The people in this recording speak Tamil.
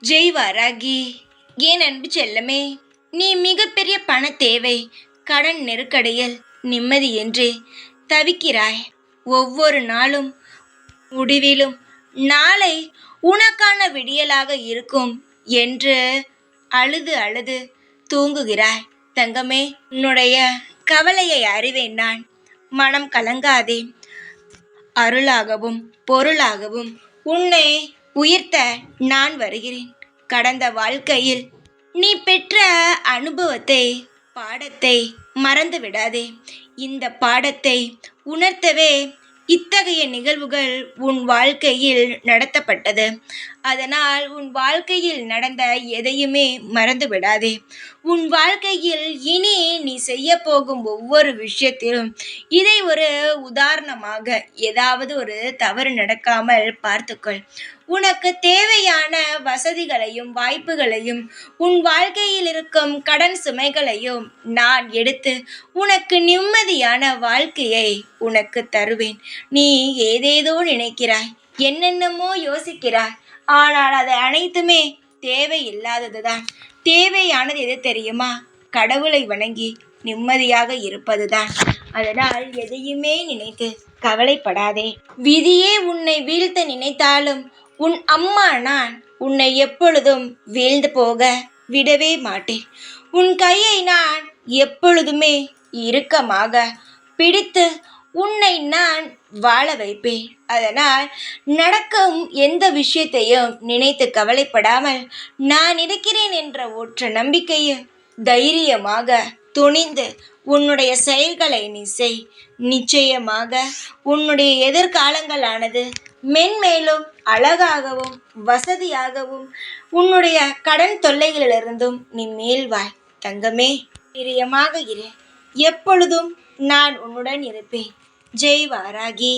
ஜெய் வாராகி. ஏன் அன்பு செல்லமே நீ மிகப்பெரிய பண தேவை கடன் நெருக்கடியில் என்று தவிக்கிறாய். ஒவ்வொரு நாளும் முடிவிலும் நாளை உனக்கான விடியலாக இருக்கும் என்று அழுது அழுது தூங்குகிறாய். தங்கமே உன்னுடைய கவலையை அறிவேன் நான். மனம் கலங்காதே. அருளாகவும் பொருளாகவும் உன்னை உயிர்த்த நான் வருகிறேன். கடந்த வாழ்க்கையில் நீ பெற்ற அனுபவத்தை பாடத்தை மறந்து விடாதே. இந்த பாடத்தை உணர்த்தவே இத்தகைய நிகழ்வுகள் உன் வாழ்க்கையில் நடத்தப்பட்டது. அதனால் உன் வாழ்க்கையில் நடந்த எதையுமே மறந்து விடாதே உன் வாழ்க்கையில் இனி நீ செய்ய போகும் ஒவ்வொரு விஷயத்திலும் இதை ஒரு உதாரணமாக ஏதாவது ஒரு தவறு நடக்காமல் பார்த்துக்கொள். உனக்கு தேவையான வசதிகளையும் வாய்ப்புகளையும் உன் வாழ்க்கையில் இருக்கும் கடன் சுமைகளையும் நான் எடுத்து உனக்கு நிம்மதியான வாழ்க்கையை உனக்கு தருவேன். நீ ஏதேதோ நினைக்கிறாய் என்னென்னமோ யோசிக்கிறாய் ஆனால் அது அனைத்துமே தேவையில்லாததுதான். தேவையானது எது தெரியுமா? கடவுளை வணங்கி நிம்மதியாக இருப்பதுதான். அதனால் எதையுமே நினைத்து கவலைப்படாதே. விதியே உன்னை வீழ்த்த நினைத்தாலும் உன் அம்மா நான் உன்னை எப்பொழுதும் வீழ்ந்து போக விடவே மாட்டேன். உன் கையை நான் எப்பொழுதுமே இறுக்கமாக பிடித்து வாழ வைப்பேன். அதனால் நடக்கும் எந்த விஷயத்தையும் நினைத்து கவலைப்படாமல் நான் இருக்கிறேன் என்ற ஒற்ற நம்பிக்கையில் தைரியமாக துணிந்து உன்னுடைய செயல்களை நீ செய். நிச்சயமாக உன்னுடைய எதிர்காலங்களானது மென்மேலும் அழகாகவும் வசதியாகவும் உன்னுடைய கடன் தொல்லைகளிலிருந்தும் நீ மேல்வாய் தங்கமே பிரியமாக இரு. எப்பொழுதும் நான் உன்னுடன் இருப்பேன். ஜெய் வாராகி